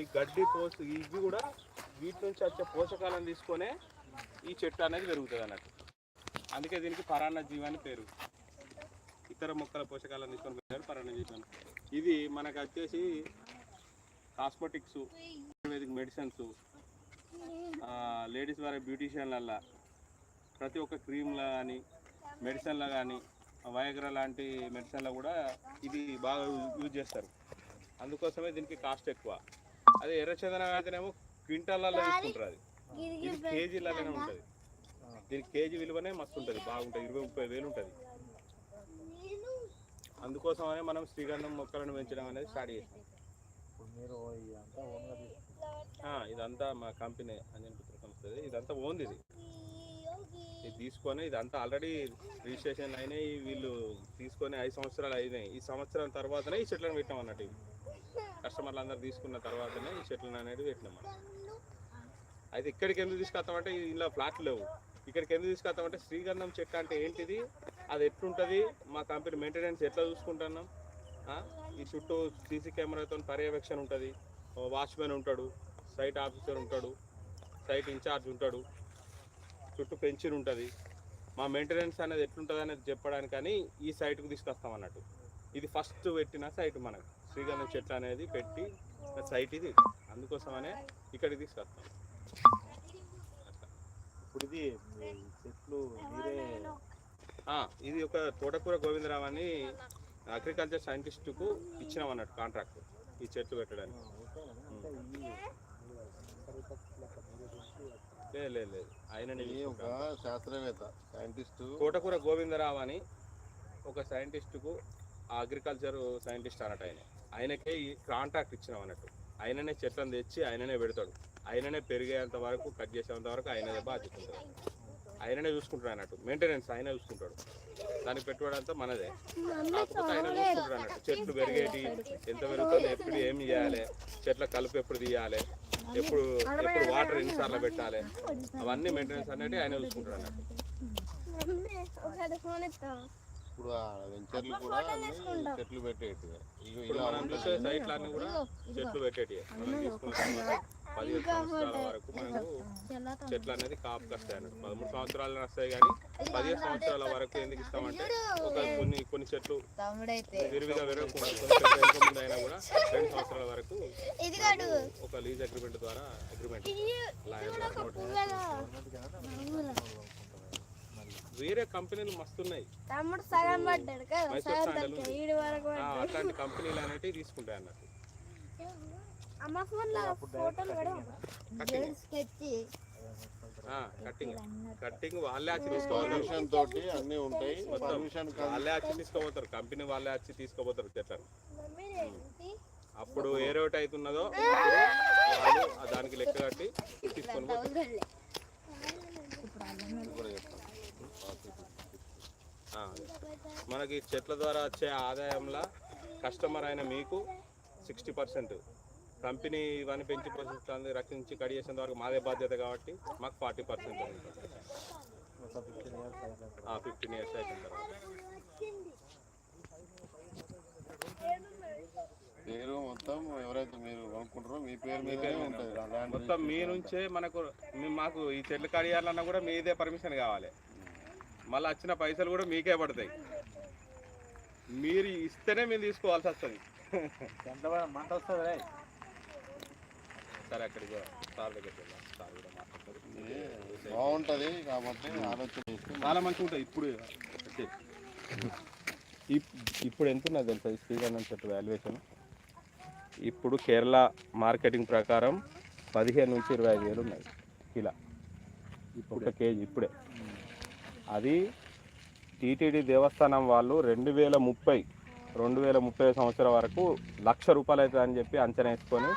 ఈ గడ్డి పోస్ట్ ఇవి కూడా వీటి నుంచి వచ్చే పోషకాలను తీసుకొనే ఈ చెట్టు అనేది పెరుగుతుంది అన్నట్టు. అందుకే దీనికి పరాన్న జీవాన్ని పేరు. ఇతర మొక్కల పోషకాలను తీసుకొని పెరిగారు పరాన్న జీవం ఇది మనకు వచ్చేసి కాస్మెటిక్స్ ఆయుర్వేదిక్ మెడిసిన్స్ లేడీస్ వారి బ్యూటీషియన్లల్లా ప్రతి ఒక్క క్రీమ్లో కానీ మెడిసిన్లో కానీ వయగ్ర లాంటి మెడిసిన్లో కూడా ఇది బాగా యూజ్ చేస్తారు. అందుకోసమే దీనికి కాస్ట్ ఎక్కువ. అదే ఎర్రచందనం అయితేనేమో క్వింటాలలో తీసుకుంటారు అది. ఇది కేజీలలోనే ఉంటుంది. దీనికి కేజీ విలువనే మస్తు ఉంటుంది. బాగుంటుంది. ఇరవై ముప్పై వేలు ఉంటుంది. అందుకోసమనే మనం శ్రీగంధం మొక్కలను పెంచడం అనేది స్టార్ట్ చేసాం ఇప్పుడు మీరు ఇదంతా మా కంపెనీ అంజన్ పుత్ర సంస్థ ఇది. ఇదంతా ఓన్ది ఇది. ఇది తీసుకొని ఇదంతా ఆల్రెడీ రిజిస్ట్రేషన్ అయినాయి. వీళ్ళు తీసుకొని ఐదు సంవత్సరాలు అయినాయి. ఈ సంవత్సరం తర్వాతనే ఈ చెట్లను పెట్టాం అన్నట్టు ఇవి. కస్టమర్లు అందరు తీసుకున్న తర్వాతనే ఈ చెట్లను అనేది పెట్టినాం మనం. అయితే ఇక్కడికి ఎందుకు తీసుకొస్తామంటే ఇందులో ఫ్లాట్లు లేవు. ఇక్కడికి ఎందుకు తీసుకొస్తామంటే శ్రీగంధం చెట్టు అంటే ఏంటిది? అది ఎట్లుంటుంది? మా కంపెనీ మెయింటెనెన్స్ ఎట్లా చూసుకుంటున్నాం? ఈ చుట్టూ సీసీ కెమెరాతో పర్యవేక్షణ ఉంటుంది. వాచ్మెన్ ఉంటాడు సైట్ ఆఫీసర్ ఉంటాడు సైట్ ఇన్ఛార్జ్ ఉంటాడు చుట్టూ పెంచిన ఉంటుంది మా మెయింటెనెన్స్ అనేది ఎట్లుంటుంది అనేది చెప్పడానికి కానీ ఈ సైట్కు తీసుకొస్తాం అన్నట్టు. ఇది ఫస్ట్ పెట్టిన సైట్ మనకు. శ్రీగంధం చెట్లు అనేది పెట్టి సైట్ ఇది. అందుకోసమనే ఇక్కడికి తీసుకొస్తాం. ఇప్పుడు ఇది చెట్లు మీరే ఇది ఒక తోటకూర గోవిందరావు అని అగ్రికల్చర్ సైంటిస్ట్కు ఇచ్చినాం అన్నట్టు కాంట్రాక్ట్ ఈ చెట్లు పెట్టడానికి. లేదు లేదు ఈ ఒక చూసుకుంటాం. శాస్త్రవేత్త సైంటిస్ట్ తోటకూర గోవిందరావు అని ఒక సైంటిస్టుకు అగ్రికల్చర్ సైంటిస్ట్ అన్నట్టు ఆయన. ఆయనకే ఈ కాంట్రాక్ట్ ఇచ్చినాం అన్నట్టు. ఆయననే చెట్లను తెచ్చి ఆయననే పెడతాడు. ఆయననే పెరిగేంత వరకు కట్ చేసేంత వరకు ఆయననే బాధ్యత ఉంటుంది. ఆయననే చూసుకుంటాడు అన్నట్టు. మెయింటెనెన్స్ ఆయన చూసుకుంటాడు. దానికి పెట్టుబడి అంతా మనదే. కాకపోతే ఆయన చూసుకుంటాడు అన్నట్టు. చెట్లు పెరిగేటి ఎంత పెరుగుతుంది ఎప్పుడు ఏం చేయాలి చెట్ల కలుపు ఎప్పుడు తీయాలి. ఎప్పుడు ఎప్పుడు వాటర్ ఎన్నిసార్లు పెట్టాలి. అవన్నీ మెయింటెనెన్స్ అనేది ఆయన చూసుకుంటాడు అన్నట్టు. ఇప్పుడు ఆ వెంచర్లు కూడా అన్ని చెట్లు పెట్టేటి ఇగో ఇప్పుడు ఇలా మనం చూసే ఉంటుంది సైట్లన్నీ కూడా చెట్లు పెట్టేటి మనం తీసుకున్న తర్వాత పదిహేను సంవత్సరాల వరకు మనకు చెట్లు అనేది కాపు వస్తాయి అన్నట్టు. పదమూడు సంవత్సరాలు వస్తాయి కానీ పదిహేను సంవత్సరాల వరకు ఎందుకు ఇస్తామంటే ఒక కొన్ని కొన్ని చెట్లు తమ్ముడైతే. విరివిగా విరగకుండా కొన్ని చెట్లు వెనక ముందు అయినా కూడా రెండు సంవత్సరాల వరకు ఒక లీజ్ అగ్రిమెంట్ ద్వారా అగ్రిమెంట్. వేరే కంపెనీలు మస్తున్నాయి. తమ్ముడు సగం పడ్డాడు కదా సగం. ఈడు వరకు పడ్డాడు. అట్లాంటి కంపెనీలు అనేటివి తీసుకుంటాయి అన్నట్టు. అమ్మ ఫోన్లో ఫోటోలు కూడా కట్టింగ్ కట్టింగ్ కట్టింగ్ వాళ్ళే వచ్చి తీసుకోవాలి. పర్మిషన్ తోటి అన్ని ఉంటాయి. మొత్తం పర్మిషన్ వాళ్ళే వచ్చి తీసుకోపోతారు కంపెనీ వాళ్ళే వచ్చి తీసుకోపోతారు చెట్లను అప్పుడు ఏ రేట్ అవుతున్నదో అప్పుడు వాళ్ళు ఆ దానికి లెక్క కట్టి తీసుకొని పోతారు. కూడా చెప్తాను. మనకి చెట్ల ద్వారా వచ్చే ఆదాయంలో కస్టమర్ అయిన మీకు సిక్స్టీ పర్సెంట్. కంపెనీ ఇవన్నీ పెంచి పోషిస్తుంది రక్షించి కడిగేసేంత వరకు మాదే బాధ్యత కాబట్టి మాకు ఫార్టీ పర్సెంట్ ఫిఫ్టీన్ ఇయర్స్ అయిపోయిన తర్వాత. పేరు మొత్తం ఎవరైతే మీరు కొనుక్కుంటారో మీ పేరు ఉంటుంది. ఆ ల్యాండ్ మొత్తం మీ నుంచే మనకు మీ- మాకు ఈ చెట్లు కడియాలన్నా కూడా మీదే పర్మిషన్ కావాలి. మళ్ళీ వచ్చిన పైసలు కూడా మీకే పడతాయి. మీరు ఇస్తేనే మేము తీసుకోవాల్సి వస్తుంది. మంట వస్తుంది రే. సరే అక్కడికి సార్ దగ్గరికి వెళ్దాం. సార్ కూడా మాట్లాడతారు. ఇది బాగుంటది కాబట్టి ఆలోచన చాలా మంచిగా ఉంటుంది ఇప్పుడు. ఇప్పుడు ఎంత ఉన్నది తెలుసా ఈ శ్రీగంధం చెట్టు వాల్యుయేషన్ ఇప్పుడు కేరళ మార్కెటింగ్ ప్రకారం పదిహేను నుంచి ఇరవై ఐదు వేలు ఉన్నాయి కిలో. ఒక కేజీ ఇప్పుడే. అది టీటీడీ దేవస్థానం వాళ్ళు రెండు వేల ముప్పై రెండు వేల ముప్పై సంవత్సరం వరకు లక్ష రూపాయలు అవుతుంది అని చెప్పి అంచనా వేసుకొని